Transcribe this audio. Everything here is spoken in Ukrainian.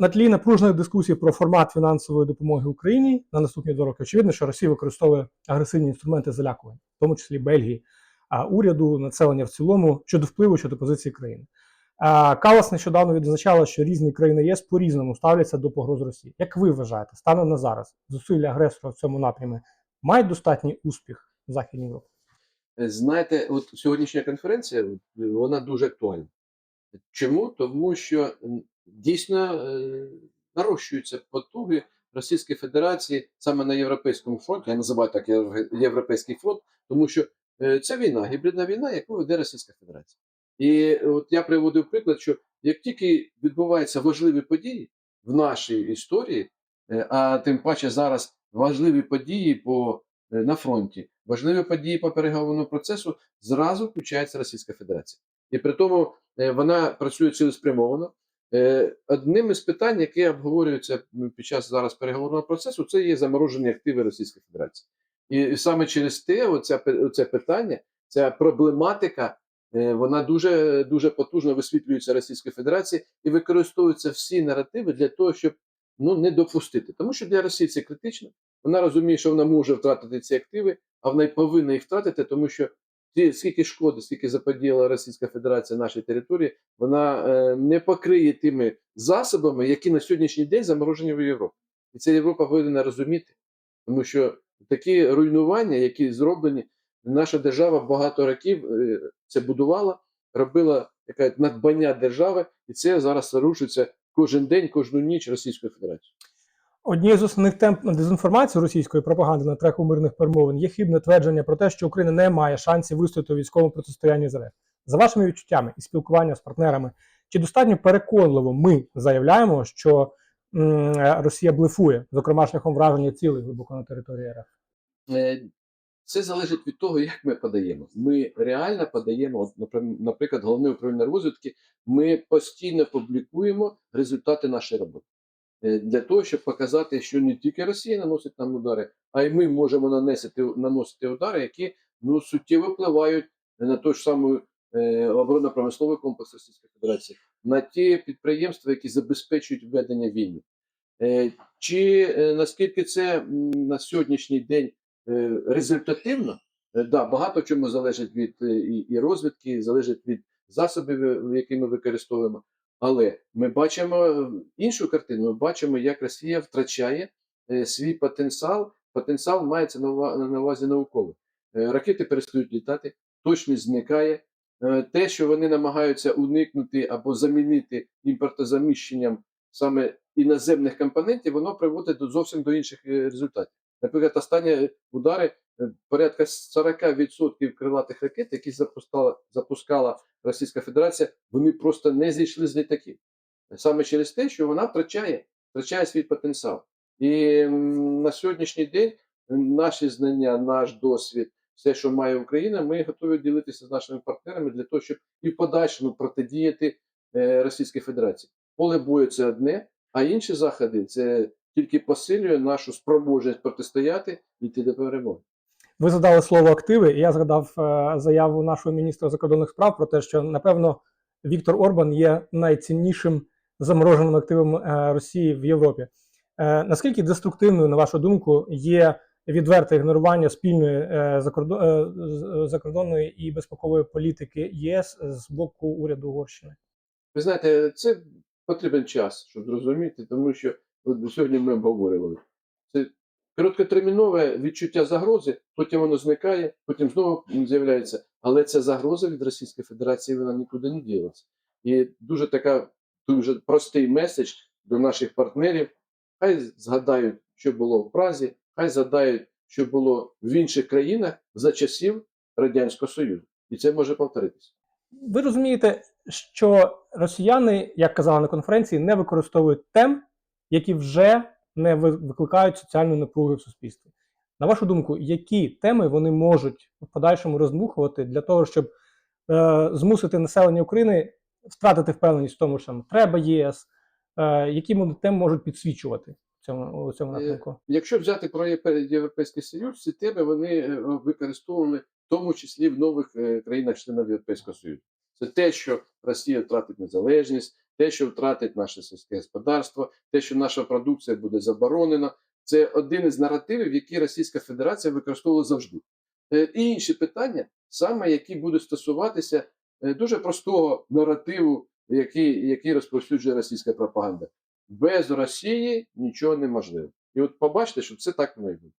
На тлі напружених дискусій про формат фінансової допомоги Україні на наступні два роки очевидно, що Росія використовує агресивні інструменти залякування, в тому числі Бельгії, а уряду, населення в цілому щодо впливу щодо позиції країни. Калас нещодавно відзначала, що різні країни ЄС по-різному ставляться до погроз Росії. Як ви вважаєте, станом на зараз зусилля агресора в цьому напрямі мають достатній успіх в Західній Європі? Е, Знаєте, от сьогоднішня конференція вона дуже актуальна. Чому? Тому що дійсно е, нарощуються потуги Російської Федерації саме на Європейському фронті. Я називаю так Європейський фронт, тому що це війна, гібридна війна, яку веде Російська Федерація. І от я приводив приклад, що як тільки відбуваються важливі події в нашій історії, е, а тим паче зараз важливі події по, е, на фронті, важливі події по переговорному процесу, зразу включається Російська Федерація. І при тому вона працює цілеспрямовано. Е, Одним із питань, яке обговорюється під час зараз переговорного процесу, це є заморожені активи Російської Федерації. І, саме через те, оця, оце питання, ця проблематика, е, вона дуже, дуже потужно висвітлюється Російською Федерацією і використовуються всі наративи для того, щоб ну, не допустити. Тому що для Росії це критично. Вона розуміє, що вона може втратити ці активи, а вона й повинна їх втратити, тому що скільки шкоди, скільки заподіяла Російська Федерація нашій території, вона е, не покриє тими засобами, які на сьогоднішній день заморожені в Європі. І це Європа повинна розуміти, тому що такі руйнування, які зроблені, наша держава багато років е, це будувала, робила яке надбання держави, і це зараз рушиться кожен день, кожну ніч Російською Федерацією. Однією з основних тем дезінформації російської пропаганди на треку мирних перемовин є хибне твердження про те, що Україна не має шансів вистояти у військовому протистоянні з РФ. За вашими відчуттями і спілкування з партнерами, чи достатньо переконливо ми заявляємо, що м, Росія блефує, зокрема шляхом враження цілей глибоко на території РФ? Е, Це залежить від того, як ми подаємо. Ми реально подаємо, наприклад, головне управління розвідки, ми постійно публікуємо результати нашої роботи. Е, Для того, щоб показати, що не тільки Росія наносить нам удари, а й ми можемо наносити, наносити удари, які ну, суттєво впливають на той ж самий е, оборонно-промисловий комплекс Російської Федерації, на ті підприємства, які забезпечують ведення війни. Е, Чи е, наскільки це на сьогоднішній день е, результативно? Е, Да, багато чому залежить від е, і розвідки, залежить від засобів, е, які ми використовуємо. Але ми бачимо е, іншу картину. Ми бачимо, як Росія втрачає е, свій потенціал. Потенціал мається на ува- на увазі науковий. Е, Ракети перестають літати, точність зникає. Те, що вони намагаються уникнути або замінити імпортозаміщенням саме іноземних компонентів, воно приводить до зовсім до інших результатів. Наприклад, останні удари порядка 40% крилатих ракет, які запускала, запускала Російська Федерація, вони просто не зійшли з літаків. Саме через те, що вона втрачає, втрачає свій потенціал. І на сьогоднішній день наші знання, наш досвід, все, що має Україна, ми готові ділитися з нашими партнерами для того, щоб і в подальшому протидіяти е, Російській Федерації. Поле бою це одне, а інші заходи це тільки посилює нашу спроможність протистояти і йти до перемоги. Ви задали слово активи, і я згадав е, заяву нашого міністра закордонних справ про те, що напевно Віктор Орбан є найціннішим замороженим активом е, Росії в Європі. Е, наскільки деструктивною, на вашу думку, є відверте ігнорування спільної закордонної і безпекової політики єС з боку уряду Угорщини? Ви знаєте, це потрібен час, щоб зрозуміти, тому що от сьогодні ми обговорювали. Це короткотермінове відчуття загрози, потім воно зникає, потім знову з'являється. Але ця загроза від Російської Федерації вона нікуди не ділася. І дуже така дуже простий меседж до наших партнерів. Хай згадають, що було в Празі, хай згадають, що було в інших країнах за часів Радянського Союзу. І це може повторитися. Ви розумієте, що росіяни, як казали на конференції, не використовують тем, які вже не ви- викликають соціальну напругу в суспільстві. На вашу думку, які теми вони можуть в подальшому роздмухувати для того, щоб е, змусити населення України втратити впевненість в тому, що нам треба єС, е, які вони теми можуть підсвічувати в цьому, у цьому Е, напрямку? Якщо взяти про Європе- Європейський Союз, ці теми вони е, використовували в тому числі в нових е, країнах-членах Європейського Союзу. Це те, що Росія втратить незалежність, те, що втратить наше сільське господарство, те, що наша продукція буде заборонена. Це один із наративів, які Російська Федерація використовувала завжди. Е, І інші питання, саме які будуть стосуватися е, дуже простого наративу, який, який розповсюджує російська пропаганда. Без Росії нічого неможливо. І от побачите, що це так і буде.